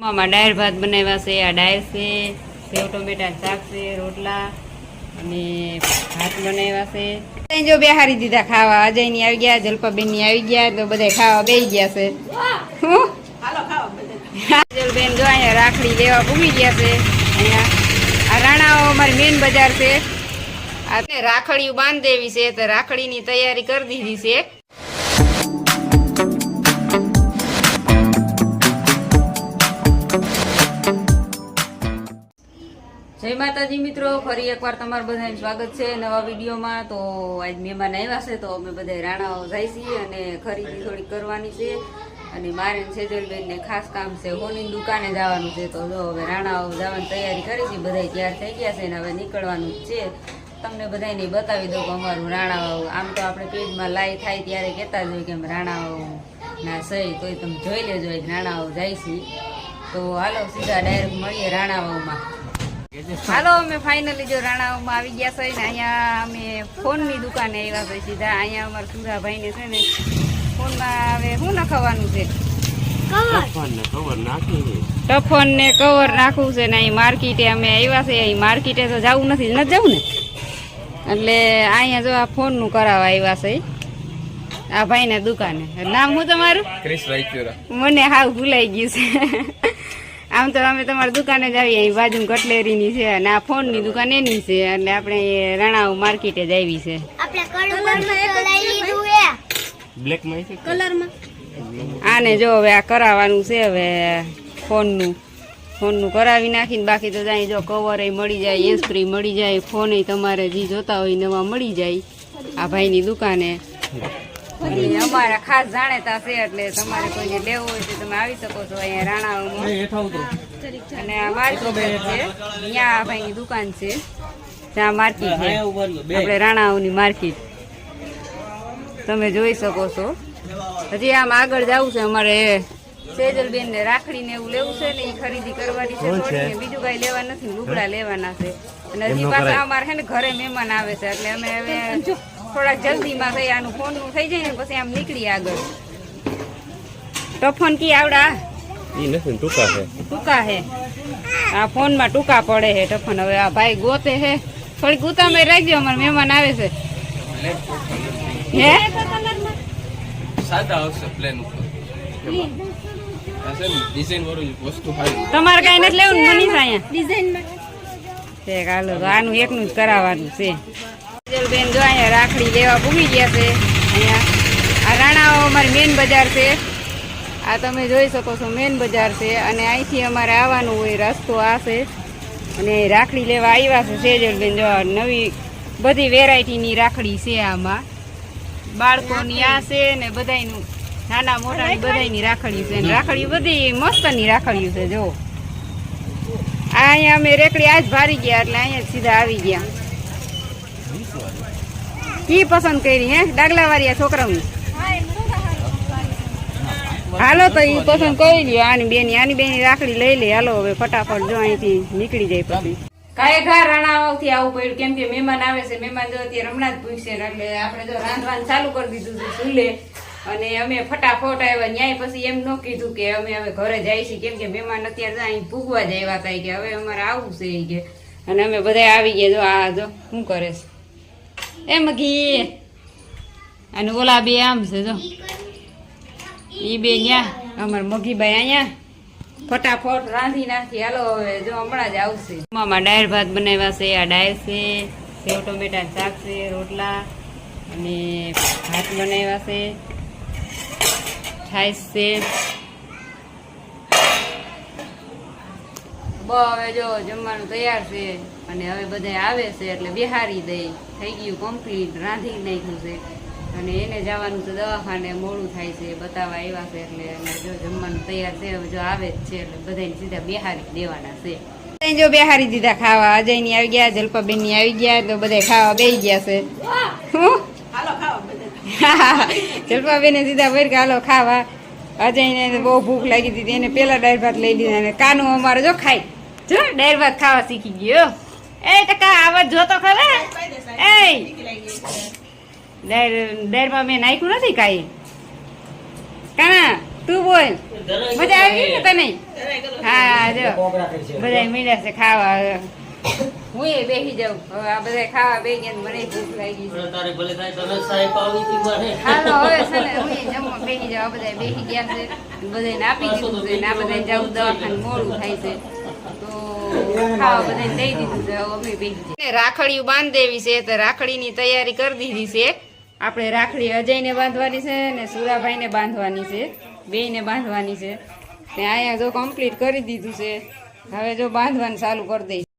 આમાં ડાયર ભાત બનાવ્યા છે, આ ડાયર છે, સેવ, ટમેટા, શાક છે, રોટલા અને ભાત બનાવ્યા છે. જો બેહારી દીધા ખાવા અજયની આવી ગયા જલપાબેનની આવી ગયા, તો બધા ખાવા બે ગયા છે. જલબેન બેન જો અહીંયા રાખડી લેવા ભૂમી ગયા છે. અહીંયા આ રાણાઓ અમારી મેન બજાર છે. આપણે રાખડીઓ બાંધ દેવી છે, તો રાખડીની તૈયારી કરી દીધી છે. જય માતાજી મિત્રો, ફરી એકવાર તમારું બધાને સ્વાગત છે નવા વિડીયોમાં. તો આજ મહેમાન આવ્યા છે, તો અમે બધા રાણાઓ જાય છીએ અને ખરીદી થોડી કરવાની છે. અને મારે સેજલબેનને ખાસ કામ છે, હોની દુકાને જવાનું છે. તો જો હવે રાણાઓ જવાની તૈયારી કરી છે બધા તૈયાર થઈ ગયા છે અને હવે નીકળવાનું છે. તમને બધાને બતાવી દઉં કે અમારું રાણાઓ, આમ તો આપણે પેજમાં લાઈ થાય ત્યારે કહેતા જ હોય કે રાણાઓ ના સહી તોય તમે જોઈ લેજો રાણાઓ જાય છે. તો હાલો સીધા ડાયરેક્ટ મળીએ રાણાઓમાં. હાલો અમે ફાઇનલી જો રાણાઓમાં આવી ગયા છે ને અહીંયા અમે ફોનની દુકાને આવ્યા છે સીધા. અહીંયા અમારા સુરાભાઈને છે ને ફોનમાં હવે શું નખાવાનું છે? ટફન ને કવર નાખવું છે ને અહીં માર્કેટે અમે આવ્યા છે અહીં માર્કેટે તો જવું નથી નથી જવું ને? એટલે અહીંયા જો આ ફોનનું કરાવવા આવ્યા છે આ ભાઈના દુકાને. નામ હું તમારું? મને હાવ ભૂલાઈ ગયું છે. આમ તો અમે તમારી દુકાને જ આવીએ અહીં બાજુ કટલેરીની છે અને આ ફોનની દુકાન એની છે એટલે આપણે એ રણાવ માર્કેટે જ આવી છે. આપણે કડું લઈ લીધું એ બ્લેકમાં છે કલરમાં. આને જો હવે આ કરાવવાનું છે હવે ફોનનું. ફોનનું કરાવી નાખીને બાકી તો જાય જો કવર મળી જાય એસ્પ્રી મળી જાય ફોન તમારે જે જોતા હોય નવા મળી જાય આ ભાઈની દુકાને. અમારા ખાસ જાણેતા છે એટલે તમારે કોઈને લેવું હોય તો તમે આવી શકો છો અહીંયા રાણાઓમાં અને આ માર્કેટ છે. ત્યાં ભાઈની દુકાન છે. ત્યાં માર્કેટ છે. આપણે રાણાઓની માર્કેટ. તમે જોઈ શકો છો. હજી આમ આગળ જવું છે અમારે સેજલબેન ને રાખડી ને એવું લેવું છે ને એ ખરીદી કરવાની છે. થોડી ને બીજું કઈ લેવા નથી લુગડા લેવાના છે. અને હજી પાછા અમારે છે ને ઘરે મહેમાન આવે છે. એટલે અમે હવે થોડાક જલ્દીમાં થઈ આનું ફોનનું થઈ જાય ને પછી આમ નીકળી આગળ. ટફન કી આવડા? ઈ નથી ટૂંકા છે. ટૂંકા હે. આ ફોનમાં ટૂંકા પડે હે ટફન. હવે આ ભાઈ ગોતે હે. થોડીક ઉતામે રાખજો અમારે મહેમાન આવે છે. હે? સાદા આવશે પ્લેન ઉપર. આ છે ને ડિઝાઇન વાળું વસ્તુ તમારે કઈ નથી લેવું મનીષ અહીંયા. આનું એકનું જ કરાવવાનું છે. બેન જો અહીંયા રાખડી લેવા પૂગી ગયા છે. અહીંયા આ રાણાઓ અમારી મેન બજાર છે. આ તમે જોઈ શકો છો મેન બજાર છે અને અહીંથી અમારે આવવાનું હોય રસ્તો આ છે. અને રાખડી લેવા આવ્યા છે સેજલબેન જો નવી બધી વેરાયટીની રાખડી છે આમાં. બાળકોની આ છે ને બધાયનું નાના મોટાની બધાયની રાખડી છે. રાખડી બધી મસ્તની રાખડી છે, જો. અહીંયા અમે રેકડી આજ ભારી ગયા એટલે અહીંયા સીધા આવી ગયા. કી પસંદ કરી, હે? ડાગલા વાળી છોકરાઓની. હાલો તો એ પસંદ કરી લ્યો. આની બેની આની બેની રાખડી લઈ લે. હાલો હવે ફટાફટ જો અહીંથી નીકળી જાય પછી. કાંઈ ઘા રાણાવાથી આવું પડ્યું. કેમ કે મહેમાન આવે છે. મહેમાન જો અત્યારે હમણાં જ પૂછશે એટલે આપણે જો રાંધવાનું ચાલુ કરી દીધું છે ચૂલે. અને અમે ફટાફટ આવ્યા. ન્યાય પછી એમ ન કીધું કે અમે હવે ઘરે જાય છીએ. કેમ કે મહેમાન અત્યારે અહીં પૂગવા જ આવ્યા હતા કે હવે અમારે આવવું છે કે. અને અમે બધા આવી ગયા. જો આ જો શું કરે છે. એમ મગી. અને ઓલા બે આમ છે જો. ઈ બે ન્યા, અમાર મગીભાઈ અહીંયા. ફટાફટ રાંધી નાખી. હાલો, હવે જો હમણાં જ આવશે. મામા ડાયર ભાત બનાવ્યા છે, આ ડાયર છે સેવ ટમેટા શાક છે, રોટલા અને ભાત બનાવ્યા છે. છાશ છે. હવે જો જમવાનું તૈયાર છે અને હવે બધા આવે છે એટલે બિહારી દઈ. થઈ ગયું કમ્પ્લીટ રાંધી નાખ્યું છે. અને એને જવાનું છે દવાખાને મોડું થાય છે બતાવવા આવ્યા છે એટલે અને જો જમવાનું તૈયાર છે હવે જો આવે જ છે એટલે બધાને સીધા બિહારી દેવાના છે. જો બિહારી દીધા ખાવા અજયની આવી ગયા જલપાબેનની આવી ગયા તો બધા ખાવા બેસી ગયા છે. હું? જલપાબેન સીધા ભરી હાલો ખાવા. અજયને બહુ ભૂખ લાગી હતી એને પેલા ડાયર ભાત લઈ લીધા અને કાનું અમારે જો ખાય. જો ડેર ભાત ખાવા શીખી ગયો. એ ટકા આવાજ જોતો ખરા? એ ડેર ડાયરમાં મેં નાખ્યું નથી કાંઈ. કાના તું બોલ. મજા આવી ને તને? હા જો. બધા મીડા છે ખાવા. હું એ બેસી જાઉં. હવે આ બધા ખાવા બેસી ગયા ને મને ભૂખ લાગી છે. તારે ભલે થાય તને સાહેબ આવી હતી મને હાલો હવે છે ને હું એ જમવા બેસી જાઉં. આ બધા બેસી ગયા છે. બધાને આપી દીધું છે ને આ બધા જાઉં દવાખાને મોડું થાય છે. રાખડીયું બાંધી દેવી છે, તો રાખડીની તૈયારી કરી દીધી છે. આપણે રાખડી અજયને બાંધવાની છે ને સુરાભાઈને બાંધવાની છે, બેયને બાંધવાની છે. ને અહીંયા જો કમ્પ્લીટ કરી દીધું છે. હવે જો બાંધવાનું ચાલુ કરી દઈશ.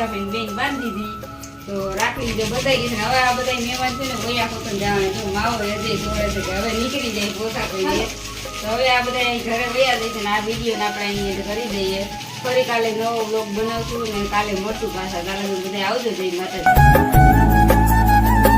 સુરાભાઈને બેન બાંધી દીધી. તો રાખી લીધો બધાઈ ગઈ હવે આ બધા મહેમાન છે ને વયા કોતન જવાના તો માવો અજય જોડે છે કે હવે નીકળી જાય પોતા કહીએ તો હવે આ બધા અહીં ઘરે વયા છે ને આ વીડિયો આપણે અહીંયા કરી દઈએ. ફરી કાલે નવો બ્લોગ બનાવશું ને કાલે મોટું પાછા. કાલે બધા આવજો જઈ માતાજી.